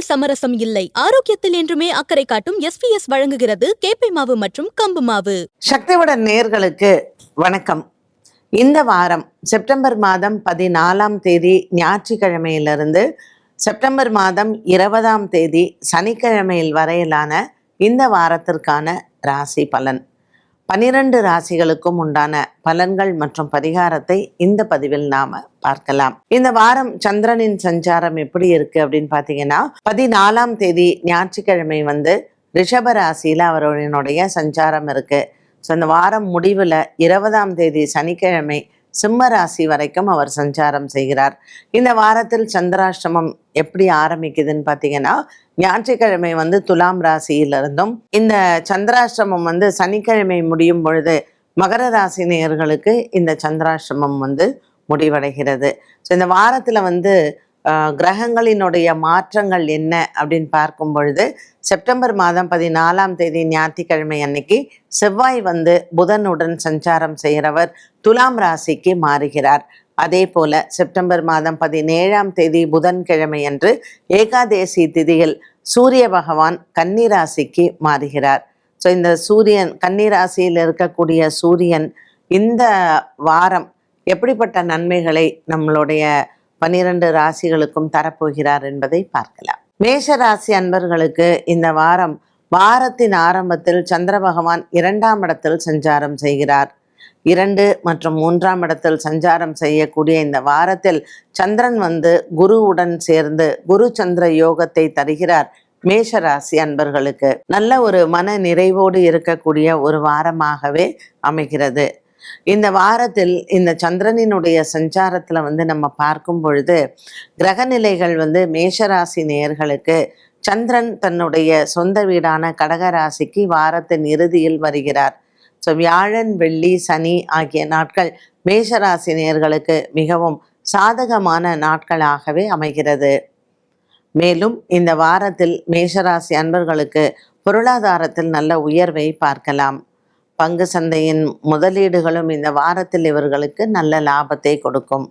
உணவில் சமரசம் இல்லை. ஆரோக்கியத்தில் என்றுமே அக்கறை காட்டும் எஸ் பி எஸ் வழங்குகிறது கேப்பை மாவு மற்றும் கம்பு மாவு. சக்திவுடன் நேர்களுக்கு வணக்கம். இந்த வாரம் செப்டம்பர் மாதம் பதினாலாம் தேதி ஞாயிற்றுக்கிழமையிலிருந்து செப்டம்பர் மாதம் இருபதாம் தேதி சனிக்கிழமையில் வரையிலான இந்த வாரத்திற்கான ராசி பலன். பனிரெண்டு ராசிகளுக்கும் உண்டான பலன்கள் மற்றும் பரிகாரத்தை இந்த பதிவில் நாம பார்க்கலாம். இந்த வாரம் சந்திரனின் சஞ்சாரம் எப்படி இருக்கு அப்படின்னு பாத்தீங்கன்னா பதினாலாம் தேதி ஞாயிற்றுக்கிழமை வந்து ரிஷப ராசியில அவருடைய சஞ்சாரம் இருக்கு. ஸோ இந்த வாரம் முடிவில் இருபதாம் தேதி சனிக்கிழமை சிம்ம ராசி வரைக்கும் அவர் சஞ்சாரம் செய்கிறார். இந்த வாரத்தில் சந்திராஷ்டமம் எப்படி ஆரம்பிக்குதுன்னு பார்த்தீங்கன்னா ஞாயிற்றுக்கிழமை வந்து துலாம் ராசியிலிருந்தும் இந்த சந்திராஷ்டமம் வந்து சனிக்கிழமை முடியும் பொழுது மகர ராசி நேயர்களுக்கு இந்த சந்திராஷ்டமம் வந்து முடிவடைகிறது. ஸோ இந்த வாரத்தில் வந்து கிரகங்களினுடைய மாற்றங்கள் என்ன அப்படின்னு பார்க்கும் பொழுது செப்டம்பர் மாதம் பதினாலாம் தேதி ஞாயிற்றுக்கிழமை அன்னைக்கு செவ்வாய் வந்து புதனுடன் சஞ்சாரம் செய்கிறவர் துலாம் ராசிக்கு மாறுகிறார். அதே போல செப்டம்பர் மாதம் பதினேழாம் தேதி புதன்கிழமை அன்று ஏகாதேசி திதியில் சூரிய பகவான் கன்னிராசிக்கு மாறுகிறார். ஸோ இந்த சூரியன் கன்னிராசியில் இருக்கக்கூடிய சூரியன் இந்த வாரம் எப்படிப்பட்ட நன்மைகளை நம்மளுடைய பன்னிரண்டு ராசிகளுக்கும் தரப்போகிறார் என்பதை பார்க்கலாம். மேஷ ராசி அன்பர்களுக்கு இந்த வாரம் வாரத்தின் ஆரம்பத்தில் சந்திர பகவான் இரண்டாம் இடத்தில் சஞ்சாரம் செய்கிறார். இரண்டு மற்றும் மூன்றாம் இடத்தில் சஞ்சாரம் செய்யக்கூடிய இந்த வாரத்தில் சந்திரன் வந்து குருவுடன் சேர்ந்து குரு சந்திர யோகத்தை தருகிறார் மேஷராசி அன்பர்களுக்கு. நல்ல ஒரு மன நிறைவோடு இருக்கக்கூடிய ஒரு வாரமாகவே அமைகிறது. இந்த வாரத்தில் இந்த சந்திரனினுடைய சஞ்சாரத்துல வந்து நம்ம பார்க்கும் பொழுது கிரகநிலைகள் வந்து மேஷராசி நேயர்களுக்கு சந்திரன் தன்னுடைய சொந்த வீடான கடகராசிக்கு வாரத்தின் இறுதியில் வருகிறார். ஸோ வியாழன் வெள்ளி சனி ஆகிய நாட்கள் மேஷராசி நேயர்களுக்கு மிகவும் சாதகமான நாட்களாகவே அமைகிறது. மேலும் இந்த வாரத்தில் மேஷராசி அன்பர்களுக்கு பொருளாதாரத்தில் நல்ல உயர்வை பார்க்கலாம். பங்கு சந்தையின் முதலீடுகளும் இந்த வாரத்தில் இவர்களுக்கு நல்ல லாபத்தை கொடுக்கும்.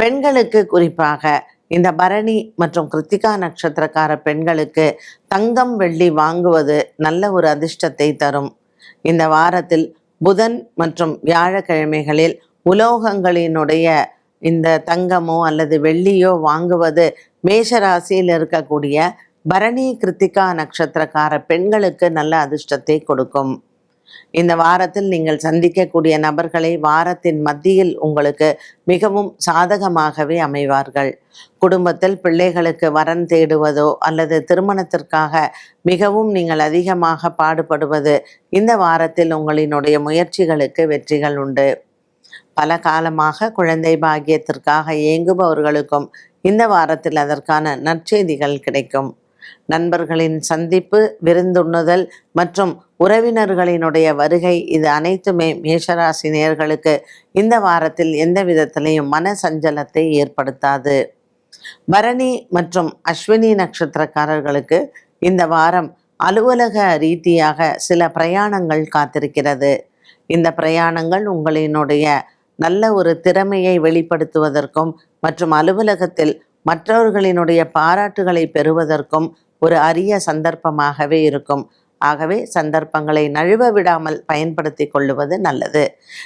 பெண்களுக்கு குறிப்பாக இந்த பரணி மற்றும் கிருத்திகா நட்சத்திரக்கார பெண்களுக்கு தங்கம் வெள்ளி வாங்குவது நல்ல ஒரு அதிர்ஷ்டத்தை தரும். இந்த வாரத்தில் புதன் மற்றும் வியாழக்கிழமைகளில் உலோகங்களினுடைய இந்த தங்கமோ அல்லது வெள்ளியோ வாங்குவது மேஷராசியில் இருக்கக்கூடிய பரணி கிருத்திகா நட்சத்திரக்கார பெண்களுக்கு நல்ல அதிர்ஷ்டத்தை கொடுக்கும். இந்த வாரத்தில் நீங்கள் சந்திக்கக்கூடிய நபர்களை வாரத்தின் மத்தியில் உங்களுக்கு மிகவும் சாதகமாகவே அமைவார்கள். குடும்பத்தில் பிள்ளைகளுக்கு வரன் தேடுவதோ அல்லது திருமணத்திற்காக மிகவும் நீங்கள் அதிகமாக பாடுபடுவது இந்த வாரத்தில் உங்களினுடைய முயற்சிகளுக்கு வெற்றிகள் உண்டு. பல காலமாக குழந்தை பாக்கியத்திற்காக ஏங்குபவர்களுக்கும் இந்த வாரத்தில் அதற்கான நற்செய்திகள் கிடைக்கும். நண்பர்களின் சந்திப்பு விருந்துண்ணுதல் மற்றும் உறவினர்களினுடைய வருகை இது அனைத்துமே மேஷராசி நேர்களுக்கு இந்த வாரத்தில் எந்த விதத்திலையும் மன சஞ்சலத்தை ஏற்படுத்தாது. பரணி மற்றும் அஸ்வினி நட்சத்திரக்காரர்களுக்கு இந்த வாரம் அலுவலக ரீதியாக சில பிரயாணங்கள் காத்திருக்கிறது. இந்த பிரயாணங்கள் உங்களினுடைய நல்ல ஒரு திறமையை வெளிப்படுத்துவதற்கும் மற்றும் அலுவலகத்தில் மற்றவர்களினுடைய பாராட்டுகளை பெறுவதற்கும் ஒரு அரிய சந்தர்ப்பமாகவே இருக்கும். ஆகவே சந்தர்ப்பங்களை நழுவ விடாமல் பயன்படுத்தி கொள்ளுவது நல்லது.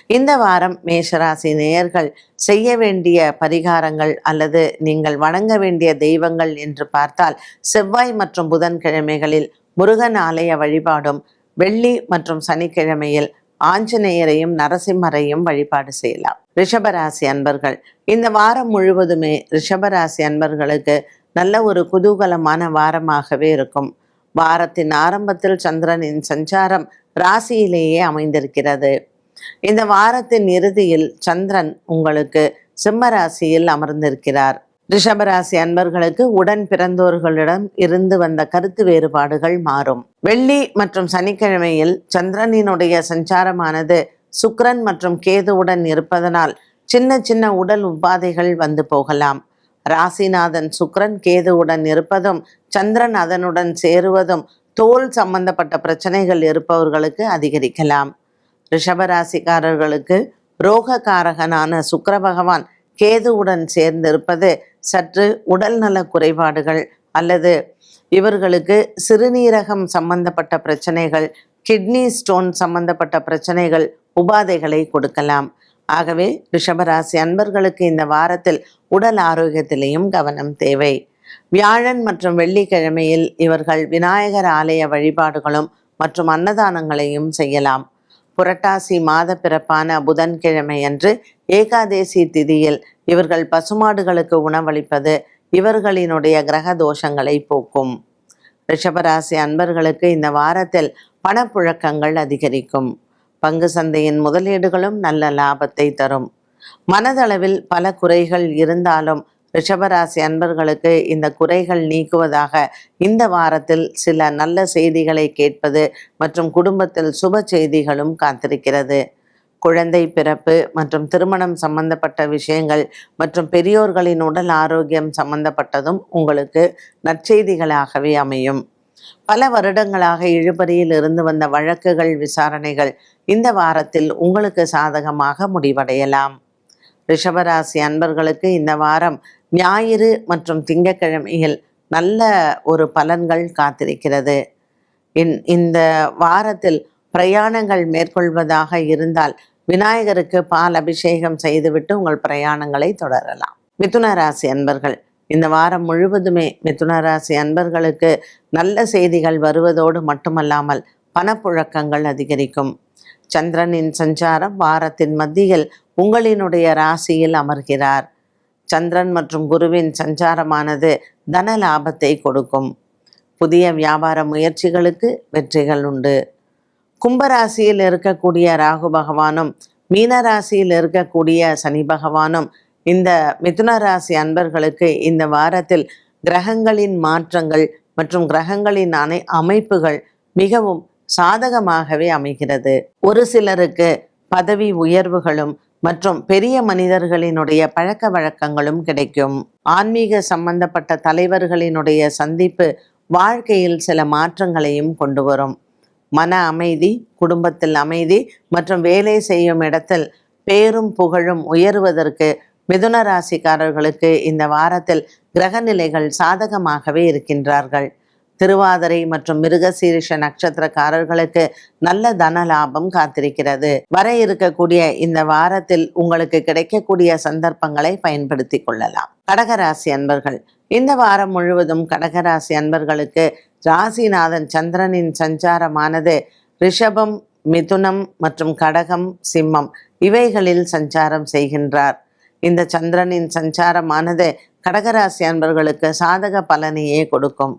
இந்த வாரம் மேஷராசி நேயர்கள் செய்ய வேண்டிய பரிகாரங்கள் அல்லது நீங்கள் வணங்க வேண்டிய தெய்வங்கள் என்று பார்த்தால் செவ்வாய் மற்றும் புதன்கிழமைகளில் முருகன் ஆலய வழிபாடும் வெள்ளி மற்றும் சனிக்கிழமையில் ஆஞ்சநேயரையும் நரசிம்மரையும் வழிபாடு செய்யலாம். ரிஷபராசி அன்பர்கள் இந்த வாரம் முழுவதுமே ரிஷபராசி அன்பர்களுக்கு நல்ல ஒரு குதூகலமான வாரமாகவே இருக்கும். வாரத்தின் ஆரம்பத்தில் சந்திரனின் சஞ்சாரம் ராசியிலேயே அமைந்திருக்கிறது. இந்த வாரத்தின் இறுதியில் சந்திரன் உங்களுக்கு சிம்ம ராசியில் அமர்ந்திருக்கிறார். ரிஷபராசி அன்பர்களுக்கு உடன் பிறந்தோர்களிடம் இருந்து வந்த கருத்து வேறுபாடுகள் மாறும். வெள்ளி மற்றும் சனிக்கிழமையில் சந்திரனினுடைய சஞ்சாரமானது சுக்ரன் மற்றும் கேதுவுடன் இருப்பதனால் சின்ன சின்ன உடல் உபாதைகள் வந்து போகலாம். ராசிநாதன் சுக்ரன் கேதுவுடன் இருப்பதும் சந்திரன் அதனுடன் சேருவதும் தோல் சம்பந்தப்பட்ட பிரச்சனைகள் இருப்பவர்களுக்கு அதிகரிக்கலாம். ரிஷபராசிக்காரர்களுக்கு ரோககாரகனான சுக்கிர பகவான் கேதுவுடன் சேர்ந்திருப்பது சற்று உடல்நல குறைபாடுகள் அல்லது இவர்களுக்கு சிறுநீரகம் சம்பந்தப்பட்ட பிரச்சனைகள் கிட்னி ஸ்டோன் சம்பந்தப்பட்ட பிரச்சனைகள் உபாதைகளை கொடுக்கலாம். ஆகவே ரிஷபராசி அன்பர்களுக்கு இந்த வாரத்தில் உடல் ஆரோக்கியத்திலேயும் கவனம் தேவை. வியாழன் மற்றும் வெள்ளிக்கிழமையில் இவர்கள் விநாயகர் ஆலய வழிபாடுகளும் மற்றும் அன்னதானங்களையும் செய்யலாம். புரட்டாசி மாத பிறப்பான புதன்கிழமை அன்று ஏகாதேசி திதியில் இவர்கள் பசுமாடுகளுக்கு உணவளிப்பது இவர்களினுடைய கிரக தோஷங்களை போக்கும். ரிஷபராசி அன்பர்களுக்கு இந்த வாரத்தில் பணப்புழக்கங்கள் அதிகரிக்கும். பங்கு சந்தையின் முதலீடுகளும் நல்ல லாபத்தை தரும். மனதளவில் பல குறைகள் இருந்தாலும் ரிஷபராசி அன்பர்களுக்கு இந்த குறைகள் நீக்குவதாக இந்த வாரத்தில் சில நல்ல செய்திகளை கேட்பது மற்றும் குடும்பத்தில் சுப செய்திகளும் காத்திருக்கிறது. குழந்தை பிறப்பு மற்றும் திருமணம் சம்பந்தப்பட்ட விஷயங்கள் மற்றும் பெரியோர்களின் உடல் ஆரோக்கியம் சம்பந்தப்பட்டதும் உங்களுக்கு நற்செய்திகளாகவே அமையும். பல வருடங்களாக இழுபறியில் இருந்து வந்த வழக்குகள் விசாரணைகள் இந்த வாரத்தில் உங்களுக்கு சாதகமாக முடிவடையலாம். ரிஷபராசி அன்பர்களுக்கு இந்த வாரம் ஞாயிறு மற்றும் திங்கட்கிழமையில் நல்ல ஒரு பலன்கள் காத்திருக்கிறது. இன் இந்த வாரத்தில் பிரயாணங்கள் மேற்கொள்வதாக இருந்தால் விநாயகருக்கு பால் அபிஷேகம் செய்துவிட்டு உங்கள் பிரயாணங்களை தொடரலாம். மிதுன ராசி அன்பர்கள் இந்த வாரம் முழுவதுமே மிதுன ராசி அன்பர்களுக்கு நல்ல செய்திகள் வருவதோடு மட்டுமல்லாமல் பணப்புழக்கங்கள் அதிகரிக்கும். சந்திரனின் சஞ்சாரம் வாரத்தின் மத்தியில் உங்களினுடைய ராசியில் அமர்கிறார். சந்திரன் மற்றும் குருவின் சஞ்சாரமானது தன லாபத்தை கொடுக்கும். புதிய வியாபார முயற்சிகளுக்கு வெற்றிகள் உண்டு. கும்பராசியில் இருக்கக்கூடிய ராகு பகவானும் மீனராசியில் இருக்கக்கூடிய சனி பகவானும் இந்த மிதுன ராசி அன்பர்களுக்கு இந்த வாரத்தில் கிரகங்களின் மாற்றங்கள் மற்றும் கிரகங்களின் அனை அமைப்புகள் மிகவும் சாதகமாகவே அமைகிறது. ஒரு சிலருக்கு பதவி உயர்வுகளும் மற்றும் பெரிய மனிதர்களினுடைய பழக்க வழக்கங்களும் கிடைக்கும். ஆன்மீக சம்பந்தப்பட்ட தலைவர்களினுடைய சந்திப்பு வாழ்க்கையில் சில மாற்றங்களையும் கொண்டு வரும். மன அமைதி குடும்பத்தில் அமைதி மற்றும் வேலை செய்யும் இடத்தில் பேரும் புகழும் உயருவதற்கு மிதுன ராசிக்காரர்களுக்கு இந்த வாரத்தில் கிரகநிலைகள் சாதகமாகவே இருக்கின்றார்கள். திருவாதிரை மற்றும் மிருகசீரிஷ நட்சத்திரக்காரர்களுக்கு நல்ல தன லாபம் காத்திருக்கிறது. வர இருக்கக்கூடிய இந்த வாரத்தில் உங்களுக்கு கிடைக்கக்கூடிய சந்தர்ப்பங்களை பயன்படுத்தி கொள்ளலாம். கடகராசி அன்பர்கள் இந்த வாரம் முழுவதும் கடகராசி அன்பர்களுக்கு ராசிநாதன் சந்திரனின் சஞ்சாரமானது ரிஷபம் மிதுனம் மற்றும் கடகம் சிம்மம் இவைகளில் சஞ்சாரம் செய்கின்றார். இந்த சந்திரனின் சஞ்சாரமானது கடகராசி அன்பர்களுக்கு சாதக பலனையே கொடுக்கும்.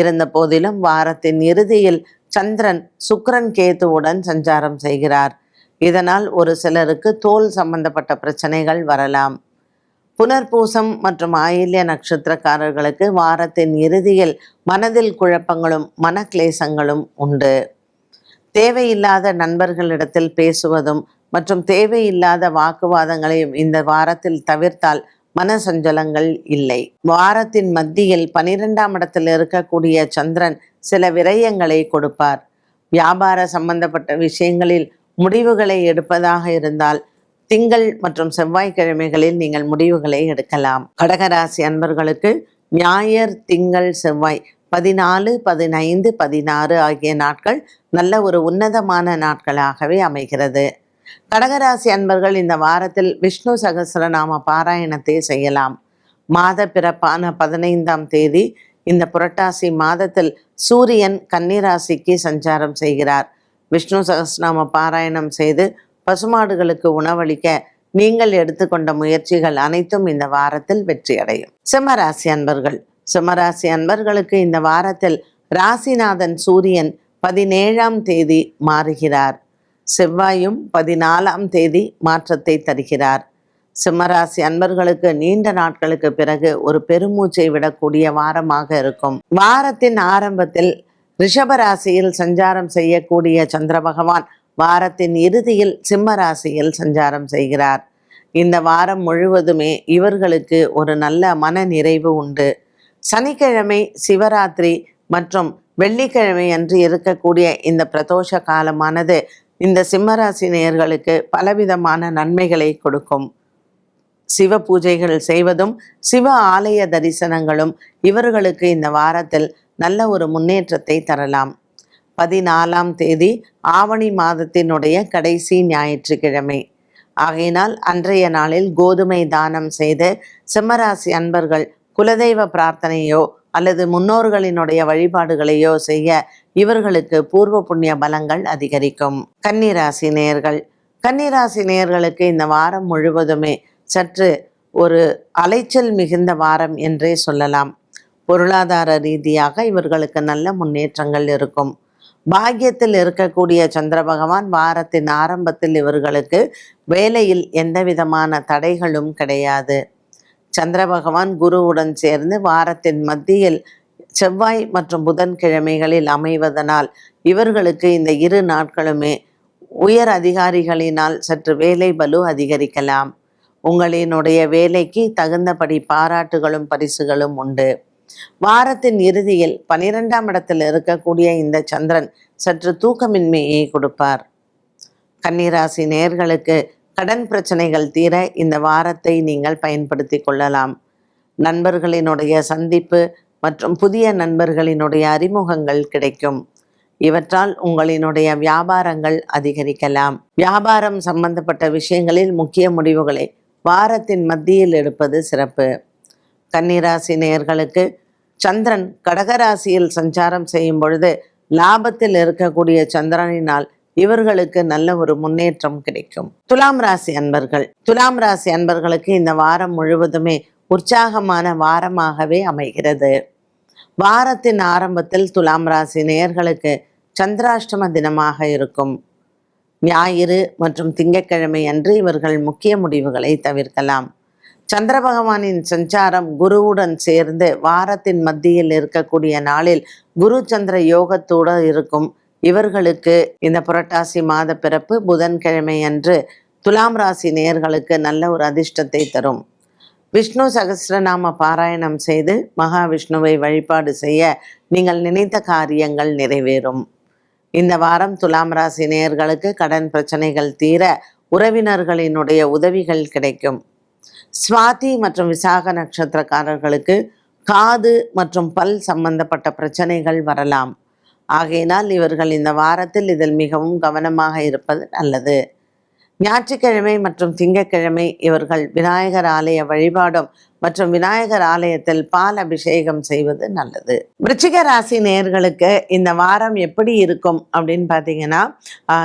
இருந்த போதிலும் வாரத்தின் இறுதியில் சந்திரன் சுக்கிரன் கேதுவுடன் சஞ்சாரம் செய்கிறார். இதனால் ஒரு சிலருக்கு தோல் சம்பந்தப்பட்ட பிரச்சனைகள் வரலாம். புனர்பூசம் மற்றும் ஆயில்ய நட்சத்திரக்காரர்களுக்கு வாரத்தின் இறுதியில் மனதில் குழப்பங்களும் மனக்லேசங்களும் உண்டு. தேவையில்லாத நண்பர்களிடத்தில் பேசுவதும் மற்றும் தேவையில்லாத வாக்குவாதங்களையும் இந்த வாரத்தில் தவிர்த்தால் மனசஞ்சலங்கள் இல்லை. வாரத்தின் மத்தியில் பனிரெண்டாம் இடத்தில் இருக்கக்கூடிய சந்திரன் சில விரயங்களை கொடுப்பார். வியாபார சம்பந்தப்பட்ட விஷயங்களில் முடிவுகளை எடுப்பதாக இருந்தால் திங்கள் மற்றும் செவ்வாய்க்கிழமைகளில் நீங்கள் முடிவுகளை எடுக்கலாம். கடகராசி அன்பர்களுக்கு ஞாயர் திங்கள் செவ்வாய் பதினாலு பதினைந்து பதினாறு ஆகிய நாட்கள் நல்ல ஒரு உன்னதமான நாட்களாகவே அமைகிறது. கடகராசி அன்பர்கள் இந்த வாரத்தில் விஷ்ணு சகசரநாம பாராயணத்தை செய்யலாம். மாத பிறப்பான பதினைந்தாம் தேதி இந்த புரட்டாசி மாதத்தில் சூரியன் கன்னிராசிக்கு சஞ்சாரம் செய்கிறார். விஷ்ணு சகசநாம பாராயணம் செய்து பசுமாடுகளுக்கு உணவளிக்க நீங்கள் எடுத்துக்கொண்ட முயற்சிகள் அனைத்தும் இந்த வாரத்தில் வெற்றியடையும் சிம்மராசி அன்பர்கள் சிம்மராசி அன்பர்களுக்கு இந்த வாரத்தில் ராசிநாதன் சூரியன் பதினேழாம் தேதி மாறுகிறார். செவ்வாயும் பதினாலாம் தேதி மாற்றத்தை தருகிறார். சிம்மராசி அன்பர்களுக்கு நீண்ட நாட்களுக்கு பிறகு ஒரு பெருமூச்சை விடக்கூடிய வாரமாக இருக்கும். வாரத்தின் ஆரம்பத்தில் ரிஷபராசியில் சஞ்சாரம் செய்யக்கூடிய சந்திர பகவான் வாரத்தின் இறுதியில் சிம்மராசியில் சஞ்சாரம் செய்கிறார். இந்த வாரம் முழுவதுமே இவர்களுக்கு ஒரு நல்ல மன நிறைவு உண்டு. சனிக்கிழமை சிவராத்திரி மற்றும் வெள்ளிக்கிழமை அன்று இருக்கக்கூடிய இந்த பிரதோஷ காலமானது இந்த சிம்மராசி நேயர்களுக்கு பலவிதமான நன்மைகளை கொடுக்கும். சிவ பூஜைகள் செய்வதும் சிவ ஆலய தரிசனங்களும் இவர்களுக்கு இந்த வாரத்தில் நல்ல ஒரு முன்னேற்றத்தை தரலாம். பதினாலாம் தேதி ஆவணி மாதத்தினுடைய கடைசி ஞாயிற்றுக்கிழமை. ஆகையினால் அன்றைய நாளில் கோதுமை தானம் செய்து சிம்மராசி அன்பர்கள் குலதெய்வ பிரார்த்தனையோ அல்லது முன்னோர்களினுடைய வழிபாடுகளையோ செய்ய இவர்களுக்கு பூர்வ புண்ணிய பலங்கள் அதிகரிக்கும். கன்னிராசி நேயர்கள். கன்னிராசி நேயர்களுக்கு இந்த வாரம் முழுவதுமே சற்று ஒரு அலைச்சல் மிகுந்த வாரம் என்றே சொல்லலாம். பொருளாதார ரீதியாக இவர்களுக்கு நல்ல முன்னேற்றங்கள் இருக்கும். பாக்கியத்தில் இருக்கக்கூடிய சந்திர பகவான் வாரத்தின் ஆரம்பத்தில் இவர்களுக்கு வேலையில் எந்த விதமான தடைகளும் கிடையாது. சந்திர பகவான் குருவுடன் சேர்ந்து வாரத்தின் மத்தியில் செவ்வாய் மற்றும் புதன்கிழமைகளில் அமைவதனால் இவர்களுக்கு இந்த இரு நாட்களுமே உயர் அதிகாரிகளினால் சற்று வேலை பலு அதிகரிக்கலாம். உங்களினுடைய வேலைக்கு தகுந்தபடி பாராட்டுகளும் பரிசுகளும் உண்டு. வாரத்தின் இறுதியில் பனிரெண்டாம் இடத்தில் இருக்கக்கூடிய இந்த சந்திரன் சற்று தூக்கமின்மையை கொடுப்பார். கன்னிராசி நேர்களுக்கு கடன் பிரச்சனைகள் தீர இந்த வாரத்தை நீங்கள் பயன்படுத்தி கொள்ளலாம். நண்பர்களினுடைய சந்திப்பு மற்றும் புதிய நண்பர்களினுடைய அறிமுகங்கள் கிடைக்கும். இவற்றால் உங்களினுடைய வியாபாரங்கள் அதிகரிக்கலாம். வியாபாரம் சம்பந்தப்பட்ட விஷயங்களில் முக்கிய முடிவுகளை வாரத்தின் மத்தியில் எடுப்பது சிறப்பு. கன்னிராசி நேயர்களுக்கு சந்திரன் கடகராசியில் சஞ்சாரம் செய்யும் பொழுது லாபத்தில் இருக்கக்கூடிய சந்திரனினால் இவர்களுக்கு நல்ல ஒரு முன்னேற்றம் கிடைக்கும். துலாம் ராசி அன்பர்கள். துலாம் ராசி அன்பர்களுக்கு இந்த வாரம் முழுவதுமே உற்சாகமான வாரமாகவே அமைகிறது. வாரத்தின் ஆரம்பத்தில் துலாம் ராசி நேயர்களுக்கு சந்திராஷ்டம தினமாக இருக்கும். ஞாயிறு மற்றும் திங்கட்கிழமை அன்று இவர்கள் முக்கிய முடிவுகளை தவிர்க்கலாம். சந்திர பகவானின் சஞ்சாரம் குருவுடன் சேர்ந்து வாரத்தின் மத்தியில் இருக்கக்கூடிய நாளில் குரு சந்திர யோகத்தோடு இருக்கும். இவர்களுக்கு இந்த புரட்டாசி மாத பிறப்பு புதன்கிழமை அன்று துலாம் ராசி நேயர்களுக்கு நல்ல ஒரு அதிர்ஷ்டத்தை தரும். விஷ்ணு சகசிரநாம பாராயணம் செய்து மகாவிஷ்ணுவை வழிபாடு செய்ய நீங்கள் நினைத்த காரியங்கள் நிறைவேறும். இந்த வாரம் துலாம் ராசி நேயர்களுக்கு கடன் பிரச்சனைகள் தீர உறவினர்களினுடைய உதவிகள் கிடைக்கும். சுவாதி மற்றும் விசாக நட்சத்திரக்காரர்களுக்கு காது மற்றும் பல் சம்பந்தப்பட்ட பிரச்சனைகள் வரலாம். ஆகையினால் இவர்கள் இந்த வாரத்தில் இதில் மிகவும் கவனமாக இருப்பது நல்லது. ஞாயிற்றுக்கிழமை மற்றும் திங்கட்கிழமை இவர்கள் விநாயகர் ஆலய வழிபாடும் மற்றும் விநாயகர் ஆலயத்தில் பால் அபிஷேகம் செய்வது நல்லது. விருச்சிக ராசி நேயர்களுக்கு இந்த வாரம் எப்படி இருக்கும் அப்படின்னு பார்த்தீங்கன்னா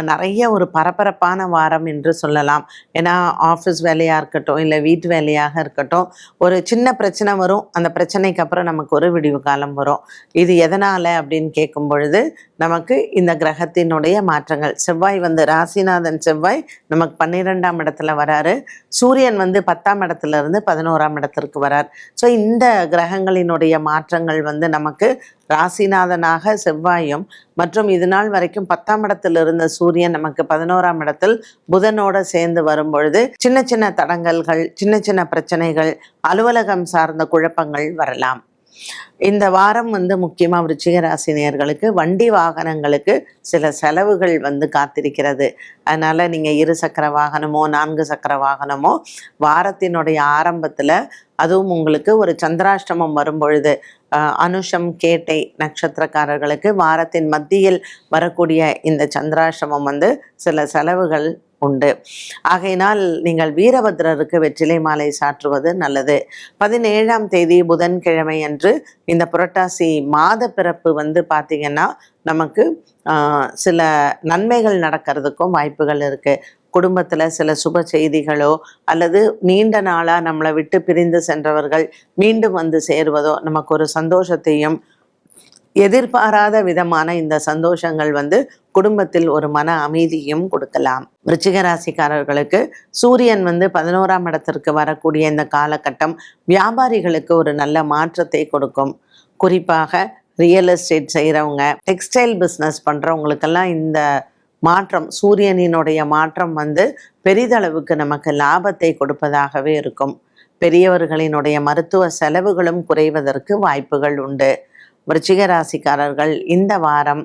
நிறைய ஒரு பரபரப்பான வாரம் என்று சொல்லலாம். ஏன்னா ஆஃபீஸ் வேலையாக இருக்கட்டும் இல்லை வீட்டு வேலையாக இருக்கட்டும் ஒரு சின்ன பிரச்சனை வரும். அந்த பிரச்சனைக்கு அப்புறம் நமக்கு ஒரு விடிவு காலம் வரும். இது எதனால் அப்படின்னு கேட்கும் பொழுது நமக்கு இந்த கிரகத்தினுடைய மாற்றங்கள். செவ்வாய் வந்து ராசிநாதன் செவ்வாய் நமக்கு பன்னிரெண்டாம் இடத்துல வராரு. சூரியன் வந்து பத்தாம் இடத்துல இருந்து பதினோராம் இடத்திற்கு வரார். ஸோ இந்த கிரகங்களினுடைய மாற்றங்கள் வந்து நமக்கு ராசிநாதனாக செவ்வாயும் மற்றும் இது நாள் வரைக்கும் பத்தாம் இடத்தில் இருந்த சூரியன் நமக்கு பதினோராம் இடத்தில் புதனோட சேர்ந்து வரும் பொழுது சின்ன சின்ன தடங்கல்கள் சின்ன சின்ன பிரச்சனைகள் அலுவலகம் சார்ந்த குழப்பங்கள் வரலாம். இந்த வாரம் வந்து முக்கியமாக விருச்சிக ராசி வண்டி வாகனங்களுக்கு சில செலவுகள் வந்து காத்திருக்கிறது. அதனால் நீங்கள் இரு சக்கர வாகனமோ நான்கு சக்கர வாகனமோ வாரத்தினுடைய ஆரம்பத்தில் அதுவும் உங்களுக்கு ஒரு சந்திராஷ்டமம் வரும்பொழுது அனுஷம் கேட்டை நட்சத்திரக்காரர்களுக்கு வாரத்தின் மத்தியில் வரக்கூடிய இந்த சந்திராஷ்டமம் வந்து சில செலவுகள் உண்டு. ஆகையினால் நீங்கள் வீரபத்ரருக்கு வெற்றிலை மாலை சாற்றுவது நல்லது. பதினேழாம் தேதி புதன்கிழமை அன்று இந்த புரட்டாசி மாத பிறப்பு வந்து பார்த்திங்கன்னா நமக்கு ஆஹ், சில நன்மைகள் நடக்கிறதுக்கும் வாய்ப்புகள் இருக்குது குடும்பத்தில் சில சுப செய்திகளோ அல்லது நீண்ட நாளாக நம்மளை விட்டு பிரிந்து சென்றவர்கள் மீண்டும் வந்து சேருவதோ நமக்கு ஒரு சந்தோஷத்தையும் எதிர்பாராத விதமான இந்த சந்தோஷங்கள் வந்து குடும்பத்தில் ஒரு மன அமைதியும் கொடுக்கலாம். விருச்சிக ராசிக்காரர்களுக்கு சூரியன் வந்து பதினோராம் இடத்திற்கு வரக்கூடிய இந்த காலகட்டம் வியாபாரிகளுக்கு ஒரு நல்ல மாற்றத்தை கொடுக்கும். குறிப்பாக ரியல் எஸ்டேட் செய்கிறவங்க டெக்ஸ்டைல் பிஸ்னஸ் பண்ணுறவங்களுக்கெல்லாம் இந்த மாற்றம் சூரியனினுடைய மாற்றம் வந்து பெரிதளவுக்கு நமக்கு லாபத்தை கொடுப்பதாகவே இருக்கும். பெரியவர்களினுடைய மருத்துவ செலவுகளும் குறைவதற்கு வாய்ப்புகள் உண்டு. விருச்சிக ராசிக்காரர்கள் இந்த வாரம்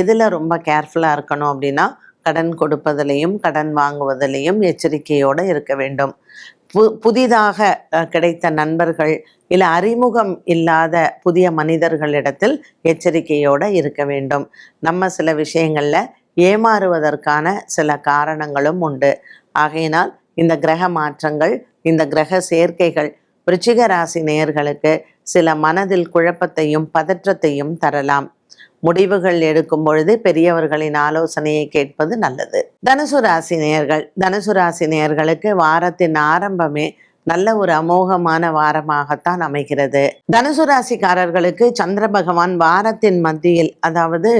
எதில் ரொம்ப கேர்ஃபுல்லாக இருக்கணும் அப்படின்னா கடன் கொடுப்பதிலையும் கடன் வாங்குவதிலையும் எச்சரிக்கையோடு இருக்க வேண்டும். பு புதிதாக கிடைத்த நண்பர்கள் இல்லை அறிமுகம் இல்லாத புதிய மனிதர்களிடத்தில் எச்சரிக்கையோடு இருக்க வேண்டும். நம்ம சில விஷயங்களில் ஏமாறுவதற்கான சில காரணங்களும் உண்டு. ஆகையினால் இந்த கிரக மாற்றங்கள் இந்த கிரக சேர்க்கைகள் விருச்சிக ராசி நேயர்களுக்கு சில மனதில் குழப்பத்தையும் பதற்றத்தையும் தரலாம். முடிவுகள் எடுக்கும் பொழுது பெரியவர்களின் ஆலோசனையை கேட்பது நல்லது. தனுசு ராசி நேயர்கள் தனுசு ராசி நேயர்களுக்கு வாரத்தின் ஆரம்பமே நல்ல ஒரு அமோகமான வாரமாகத்தான் அமைகிறது. தனுசு ராசிக்காரர்களுக்கு சந்திர பகவான் வாரத்தின் மத்தியில் அதாவது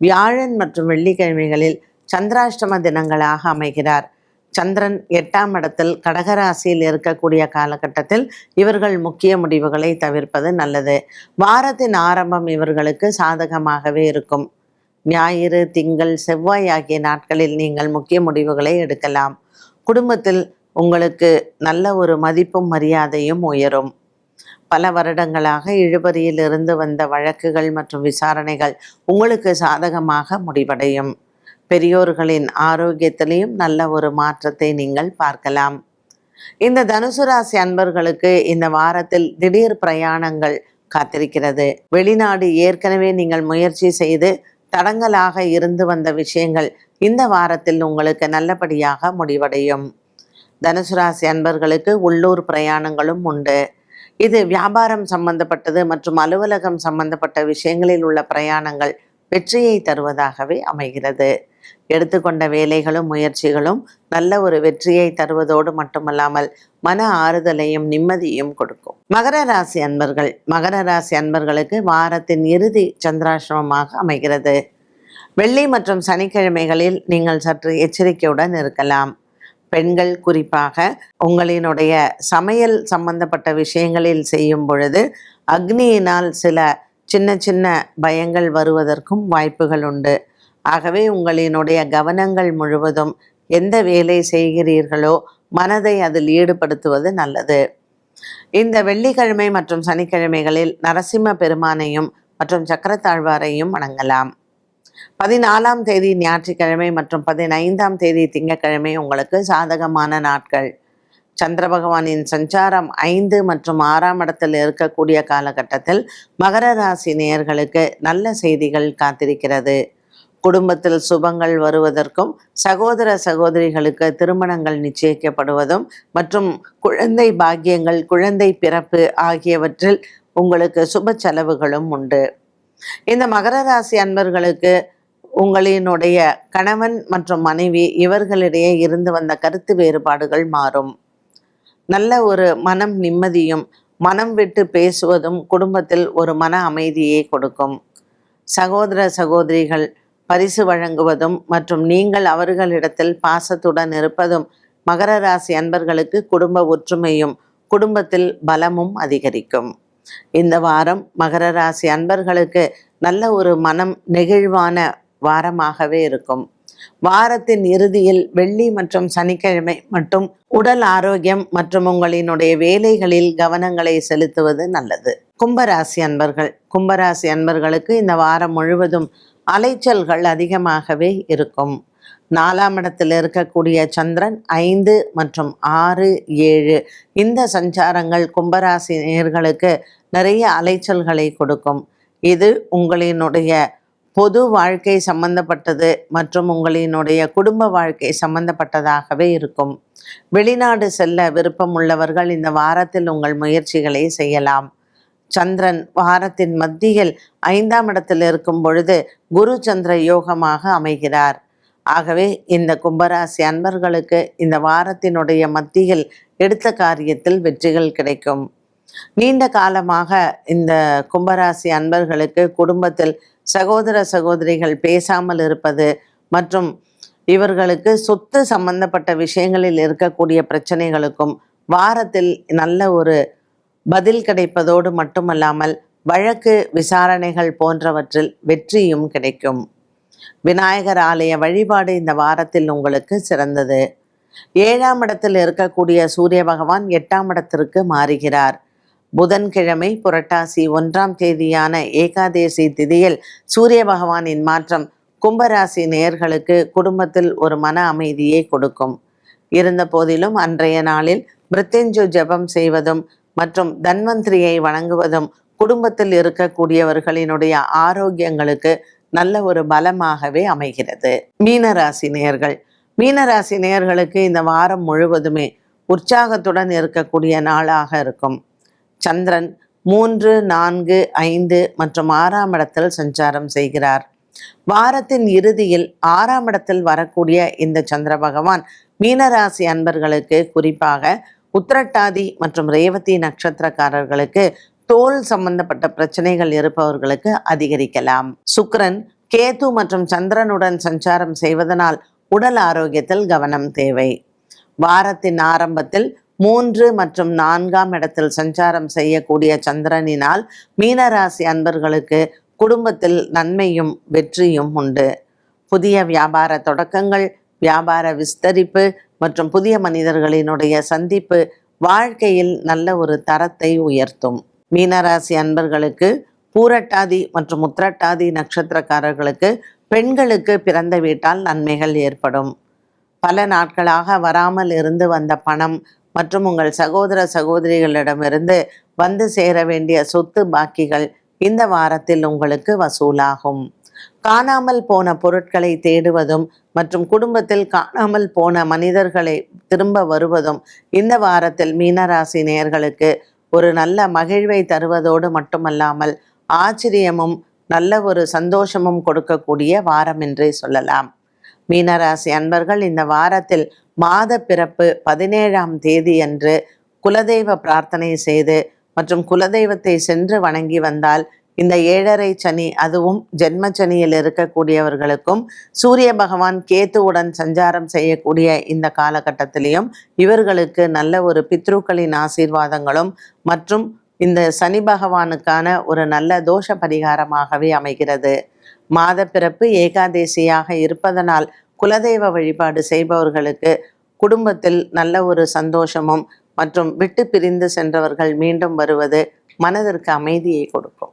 வியாழன் மற்றும் வெள்ளிக்கிழமைகளில் சந்திராஷ்டம தினங்களாக அமைகிறார். சந்திரன் எட்டாம் இடத்தில் கடகராசியில் இருக்கக்கூடிய காலகட்டத்தில் இவர்கள் முக்கிய முடிவுகளை தவிர்ப்பது நல்லது. வாரத்தின் ஆரம்பம் இவர்களுக்கு சாதகமாகவே இருக்கும். ஞாயிறு திங்கள் செவ்வாய் ஆகிய நாட்களில் நீங்கள் முக்கிய முடிவுகளை எடுக்கலாம். குடும்பத்தில் உங்களுக்கு நல்ல ஒரு மதிப்பும் மரியாதையும் உயரும். பல வருடங்களாக இழுபறியில் இருந்து வந்த வழக்குகள் மற்றும் விசாரணைகள் உங்களுக்கு சாதகமாக முடிவடையும். பெரியோர்களின் ஆரோக்கியத்திலையும் நல்ல ஒரு மாற்றத்தை நீங்கள் பார்க்கலாம். இந்த தனுசு ராசி அன்பர்களுக்கு இந்த வாரத்தில் திடீர் பிரயாணங்கள் காத்திருக்கிறது. வெளிநாடு ஏற்கனவே நீங்கள் முயற்சி செய்து தடங்கலாக இருந்து வந்த விஷயங்கள் இந்த வாரத்தில் உங்களுக்கு நல்லபடியாக முடிவடையும். தனுசு ராசி அன்பர்களுக்கு உள்ளூர் பிரயாணங்களும் உண்டு. இது வியாபாரம் சம்பந்தப்பட்டது மற்றும் அலுவலகம் சம்பந்தப்பட்ட விஷயங்களில் உள்ள பிரயாணங்கள் வெற்றியை தருவதாகவே அமைகிறது. எடுத்துக்கொண்ட வேலைகளும் முயற்சிகளும் நல்ல ஒரு வெற்றியை தருவதோடு மட்டுமல்லாமல் மன ஆறுதலையும் நிம்மதியும் கொடுக்கும். மகர ராசி அன்பர்கள் மகர ராசி அன்பர்களுக்கு வாரத்தின் இறுதி சந்திராசிரமமாக அமைகிறது. வெள்ளி மற்றும் சனிக்கிழமைகளில் நீங்கள் சற்று எச்சரிக்கையுடன் இருக்கலாம். பெண்கள் குறிப்பாக உங்களினுடைய சமையல் சம்பந்தப்பட்ட விஷயங்களில் செய்யும் பொழுது அக்னியினால் சில சின்ன சின்ன பயங்கள் வருவதற்கும் வாய்ப்புகள் உண்டு. ஆகவே உங்களினுடைய கவனங்கள் முழுவதும் எந்த வேலை செய்கிறீர்களோ மனதை அதில் ஈடுபடுத்துவது நல்லது. இந்த வெள்ளிக்கிழமை மற்றும் சனிக்கிழமைகளில் நரசிம்ம பெருமானையும் மற்றும் சக்கரத்தாழ்வாரையும் வணங்கலாம். பதினாலாம் தேதி ஞாயிற்றுக்கிழமை மற்றும் பதினைந்தாம் தேதி திங்கக்கிழமை உங்களுக்கு சாதகமான நாட்கள். சந்திர பகவானின் சஞ்சாரம் ஐந்து மற்றும் ஆறாம் இடத்தில் இருக்கக்கூடிய காலகட்டத்தில் மகர ராசி நேயர்களுக்கு நல்ல செய்திகள் காத்திருக்கிறது. குடும்பத்தில் சுபங்கள் வருவதற்கும் சகோதர சகோதரிகளுக்கு திருமணங்கள் நிச்சயிக்கப்படுவதும் மற்றும் குழந்தை பாக்கியங்கள் குழந்தை பிறப்பு ஆகியவற்றில் உங்களுக்கு சுப செலவுகளும் உண்டு. இந்த மகர ராசி அன்பர்களுக்கு உங்களினுடைய கணவன் மற்றும் மனைவி இவர்களிடையே இருந்து வந்த கருத்து வேறுபாடுகள் மாறும். நல்ல ஒரு மனம் நிம்மதியும் மனம் விட்டு பேசுவதும் குடும்பத்தில் ஒரு மன அமைதியை கொடுக்கும். சகோதர சகோதரிகள் பரிசு வழங்குவதும் மற்றும் நீங்கள் அவர்களிடத்தில் பாசத்துடன் இருப்பதும் மகர ராசி அன்பர்களுக்கு குடும்ப ஒற்றுமையும் குடும்பத்தில் பலமும் அதிகரிக்கும். இந்த வாரம் மகர ராசி அன்பர்களுக்கு நல்ல ஒரு மனம் நெகிழ்வான வாரமாகவே இருக்கும். வாரத்தின் இறுதியில் வெள்ளி மற்றும் சனிக்கிழமை மட்டும் உடல் ஆரோக்கியம் மற்றும் உங்களினுடைய வேலைகளில் கவனங்களை செலுத்துவது நல்லது. கும்பராசி அன்பர்கள் கும்பராசி அன்பர்களுக்கு இந்த வாரம் முழுவதும் அலைச்சல்கள் அதிகமாகவே இருக்கும். நாலாம் இடத்தில் இருக்கக்கூடிய சந்திரன் ஐந்து மற்றும் ஆறு ஏழு இந்த சஞ்சாரங்கள் கும்பராசி நேர்களுக்கு நிறைய அலைச்சல்களை கொடுக்கும். இது உங்களினுடைய பொது வாழ்க்கை சம்பந்தப்பட்டது மற்றும் உங்களினுடைய குடும்ப வாழ்க்கை சம்பந்தப்பட்டதாகவே இருக்கும். வெளிநாடு செல்ல விருப்பம் உள்ளவர்கள் இந்த வாரத்தில் உங்கள் முயற்சிகளை செய்யலாம். சந்திரன் வாரத்தின் மத்தியில் ஐந்தாம் இடத்தில் இருக்கும் பொழுது குரு சந்திர யோகமாக அமைகிறார். ஆகவே இந்த கும்பராசி அன்பர்களுக்கு இந்த வாரத்தினுடைய மத்தியில் எடுத்த காரியத்தில் வெற்றிகள் கிடைக்கும். நீண்ட காலமாக இந்த கும்பராசி அன்பர்களுக்கு குடும்பத்தில் சகோதர சகோதரிகள் பேசாமல் இருப்பது மற்றும் இவர்களுக்கு சொத்து சம்பந்தப்பட்ட விஷயங்களில் இருக்கக்கூடிய பிரச்சனைகளுக்கும் வாரத்தில் நல்ல ஒரு பதில் கிடைப்பதோடு மட்டுமல்லாமல் வழக்கு விசாரணைகள் போன்றவற்றில் வெற்றியும் கிடைக்கும். விநாயகர் ஆலய வழிபாடு இந்த வாரத்தில் உங்களுக்கு சிறந்தது. ஏழாம் இடத்தில் இருக்கக்கூடிய சூரிய பகவான் எட்டாம் இடத்திற்கு மாறுகிறார். புதன்கிழமை புரட்டாசி ஒன்றாம் தேதியான ஏகாதேசி திதியில் சூரிய பகவானின் மாற்றம் கும்பராசி நேயர்களுக்கு குடும்பத்தில் ஒரு மன அமைதியை கொடுக்கும். இருந்த போதிலும் அன்றைய நாளில் மிருத்யுஞ்சு ஜெபம் செய்வதும் மற்றும் தன்வந்திரியை வணங்குவதும் குடும்பத்தில் இருக்கக்கூடியவர்களினுடைய ஆரோக்கியங்களுக்கு நல்ல ஒரு பலமாகவே அமைகிறது. மீனராசி நேயர்கள். மீனராசி நேயர்களுக்கு இந்த வாரம் முழுவதுமே உற்சாகத்துடன் இருக்கக்கூடிய நாளாக இருக்கும். சந்திரன் மூன்று நான்கு ஐந்து மற்றும் ஆறாம் இடத்தில் சஞ்சாரம் செய்கிறார். வாரத்தின் இறுதியில் ஆறாம் இடத்தில் வரக்கூடிய இந்த சந்திர பகவான் மீனராசி அன்பர்களுக்கு குறிப்பாக உத்திரட்டாதி மற்றும் ரேவதி நட்சத்திரக்காரர்களுக்கு தோல் சம்பந்தப்பட்ட பிரச்சனைகள் இருப்பவர்களுக்கு அதிகரிக்கலாம். சுக்ரன் கேது மற்றும் சந்திரனுடன் சஞ்சாரம் செய்வதனால் உடல் ஆரோக்கியத்தில் கவனம் தேவை. வாரத்தின் ஆரம்பத்தில் மூன்று மற்றும் நான்காம் இடத்தில் சஞ்சாரம் செய்யக்கூடிய சந்திரனினால் மீனராசி அன்பர்களுக்கு குடும்பத்தில் நன்மையும் வெற்றியும் உண்டு. புதிய வியாபார தொடக்கங்கள் வியாபார விஸ்தரிப்பு மற்றும் புதிய மனிதர்களினுடைய சந்திப்பு வாழ்க்கையில் நல்ல ஒரு தரத்தை உயர்த்தும். மீனராசி அன்பர்களுக்கு பூரட்டாதி மற்றும் உத்திரட்டாதி நட்சத்திரக்காரர்களுக்கு பெண்களுக்கு பிறந்த வீட்டால் நன்மைகள் ஏற்படும். பல நாட்களாக வராமல் இருந்து வந்த பணம் மற்றும் உங்கள் சகோதர சகோதரிகளிடமிருந்து வந்து சேர வேண்டிய சொத்து பாக்கிகள் இந்த வாரத்தில் உங்களுக்கு வசூலாகும். காணாமல் போன பொருட்களை தேடுவதும் மற்றும் குடும்பத்தில் காணாமல் போன மனிதர்களை திரும்ப வருவதும் இந்த வாரத்தில் மீனராசி நேயர்களுக்கு ஒரு நல்ல மகிழ்வை தருவதோடு மட்டுமல்லாமல் ஆச்சரியமும் நல்ல ஒரு சந்தோஷமும் கொடுக்கக்கூடிய வாரம் என்றே சொல்லலாம். மீனராசி அன்பர்கள் இந்த வாரத்தில் மாத பிறப்பு பதினேழாம் தேதி அன்று குலதெய்வ பிரார்த்தனை செய்து மற்றும் குலதெய்வத்தை சென்று வணங்கி வந்தால் இந்த ஏழரை சனி அதுவும் ஜென்ம சனியில் இருக்கக்கூடியவர்களுக்கும் சூரிய பகவான் கேத்துவுடன் சஞ்சாரம் செய்யக்கூடிய இந்த காலகட்டத்திலையும் இவர்களுக்கு நல்ல ஒரு பித்ருக்களின் ஆசீர்வாதங்களும் மற்றும் இந்த சனி பகவானுக்கான ஒரு நல்ல தோஷ பரிகாரமாகவே அமைகிறது. மாத பிறப்பு ஏகாதேசியாக இருப்பதனால் குலதெய்வ வழிபாடு செய்பவர்களுக்கு குடும்பத்தில் நல்ல ஒரு சந்தோஷமும் மற்றும் விட்டு பிரிந்து சென்றவர்கள் மீண்டும் வருவது மனதிற்கு அமைதியை கொடுக்கும்.